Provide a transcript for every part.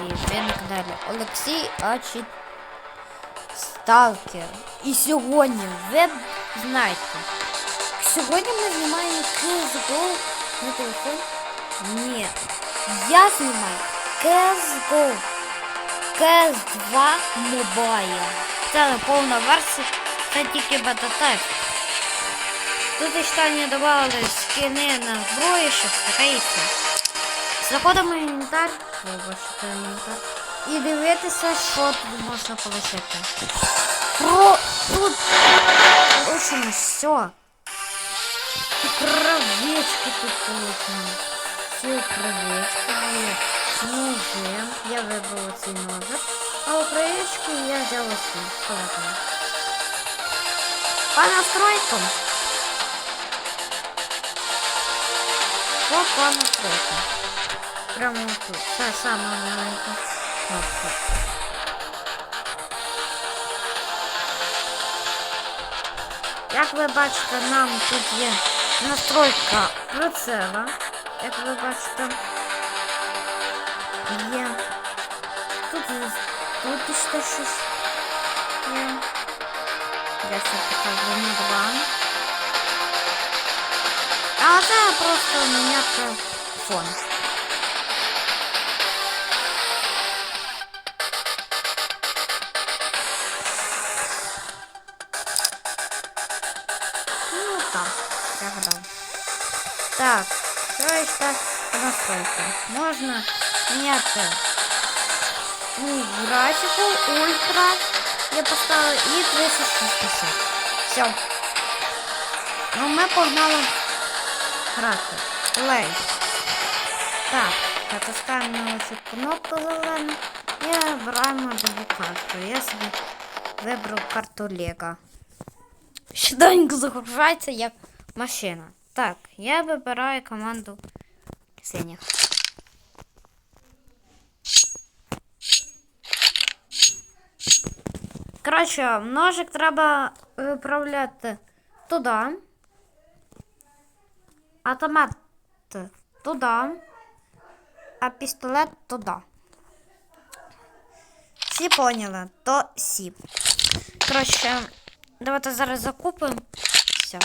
Олексій. Ви на каналі Олексій А4 Сталкер. І сьогодні ви знаєте. Сьогодні ми знімаємо CSGO на телефон. Ні. Я знімаю CSGO. CS2 Mobile. Це повна версія, це тільки бета-тест. Тут ще не додавали скини на зброю, щоб скритися. Заходимо в інвентар, вибачте інвентар, і дивитися, що тут можна отримати. Про тут очень все. Кровечки тут получено. Всі кровечки. Ножи. Я вибрала цей ножик. А у кровечки я взяла ці. Поэтому. По настройкам. Що по настройкам? Прямо тут. Це саме маленька кнопка. Як ви бачите, нам тут є настройка прицела. Як ви бачите, є. Тут, є- тут ще щось є. Я ще покажу на два. А це просто міняти фон. Так, я гадав. Так, що ще по настройкам? Можна міняти ну, графіку, ультра. Я поставила і 360. Все. Ну ми погнали грати. Плей. Так, натискаємо цю кнопку зелену і вибираємо другу карту. Я собі вибрав карту Лего. Щоденько загружається як машина. Так, я вибираю команду синіх. Коротше, ножик треба виправляти туди. Автомат туди. А пістолет туди. Всі поняли, то сі. Коротше, давайте зараз закупимо. Все.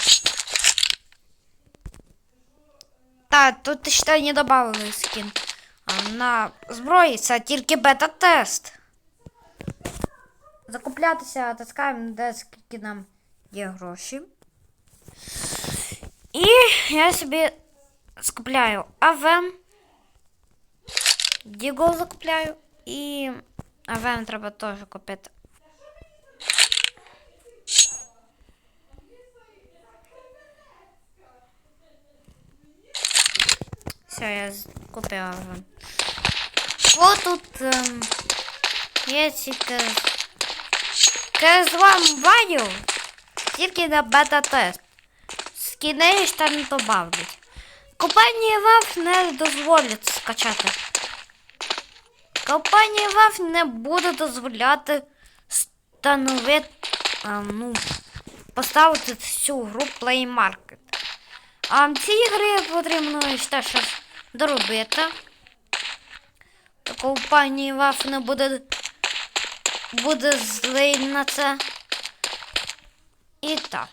Так, тут ще не додали скін. А на зброї це тільки бета-тест. Закуплятися, таскаємо, де скільки нам є гроші. І я собі скупляю АВМ. Дігл закупляю. І АВМ треба теж купити. Все, я купила АВМ. Що тут ем, є тільки КС2 Ваню тільки на бета-тест. Скини ж там не добавлять. Компанія ВАФ не дозволить скачати. Компанія ВАФ не буде дозволяти встановити, а, ну, поставити цю гру Play Market. А ці ігри потрібно ще щось доробити. То компанія ВАФ не буде, буде злий на це. І так.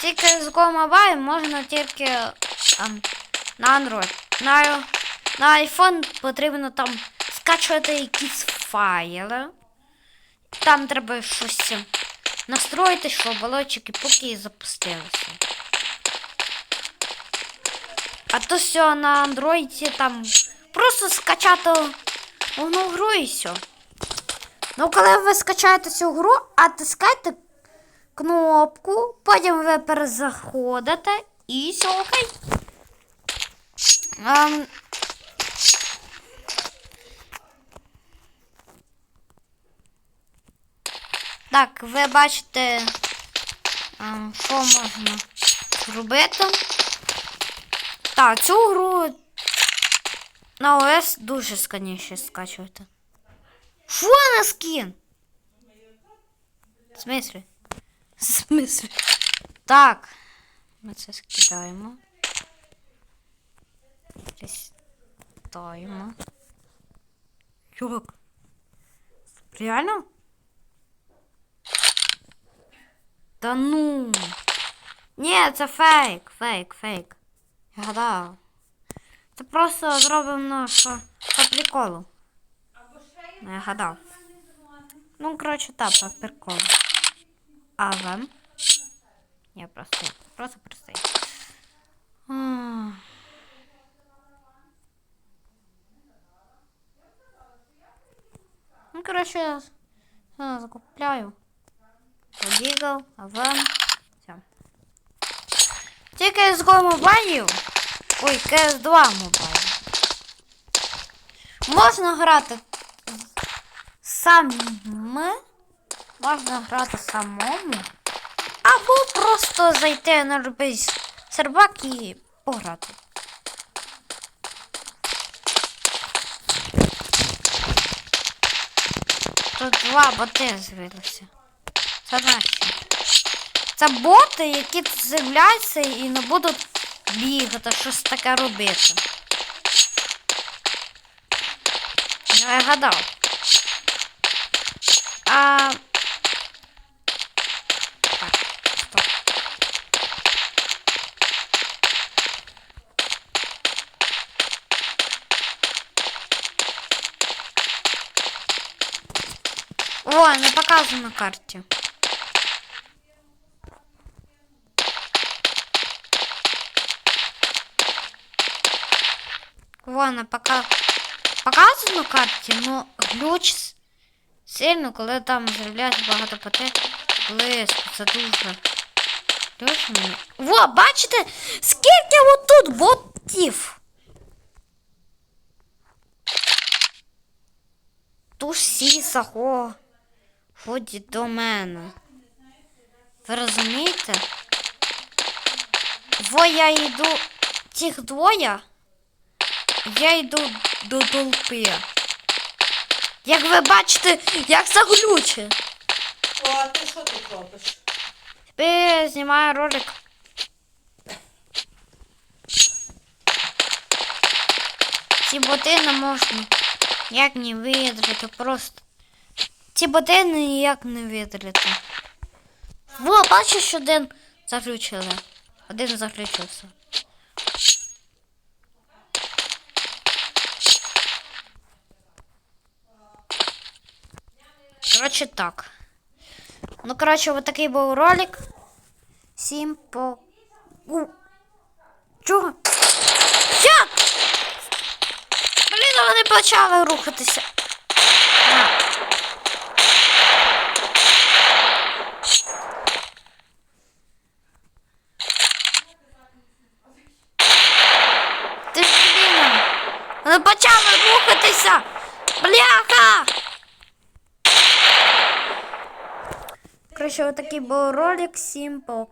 Тільки з Go Mobile можна тільки ем, на Android. На, на iPhone потрібно там скачувати якісь файли. Там треба щось настроїти, щоб балочки поки запустилися. А то все на Android там просто скачати одну гру і все. Ну, коли ви скачаєте цю гру, а кнопку, потім ви перезаходите і все окей. Ем, Так, ви бачите, ем, що можна зробити. Так, цю гру на ОС дуже складніше скачувати. Фу, на скін! В смысле? В смысле? Так. Ми це скидаємо. Листаємо. Чувак. Реально? Та ну. Ні, це фейк, фейк, фейк. Я гадав. Це просто зроблено що по приколу. Ну, я гадав. Ну, коротше, так, по приколу. А вам? Я простий. Просто простий. Ну, коротше, я закупляю. Подігав, а вам. Все. Тільки з мобайлів. Ой, CS2 мобайл. Можна грати самими. Можна грати самому. Або просто зайти на любий сервак і пограти. Тут два боти з'явилися. Наші. Це боти, які з'являються і не будуть бігати, щось таке робити. Ну, я гадав. А... О, не показано на карті. Вон, пока показано на карті, но глюч сильно, коли там з'являється багато поте близько. Це дуже. Во, бачите, скільки отут ботів? Тут всі заходять до мене. Ви розумієте? Во я йду тих двоє. Я йду до толпи. Як ви бачите, як це глюче. О, а ти що тут робиш? Тепер знімаю ролик. Ці боти не можна ніяк не видрити, просто. Ці боти ніяк не видрити. Во, бачиш, що один заключили. Один заключився. Коротше так. Ну, коротше, вот такий був ролик. Всім по. У. Чого? Як? Блін, вони почали рухатися. Ти ж блін. Вони почали рухатися. Бляха! Коротше, такий був ролик. Всім пока.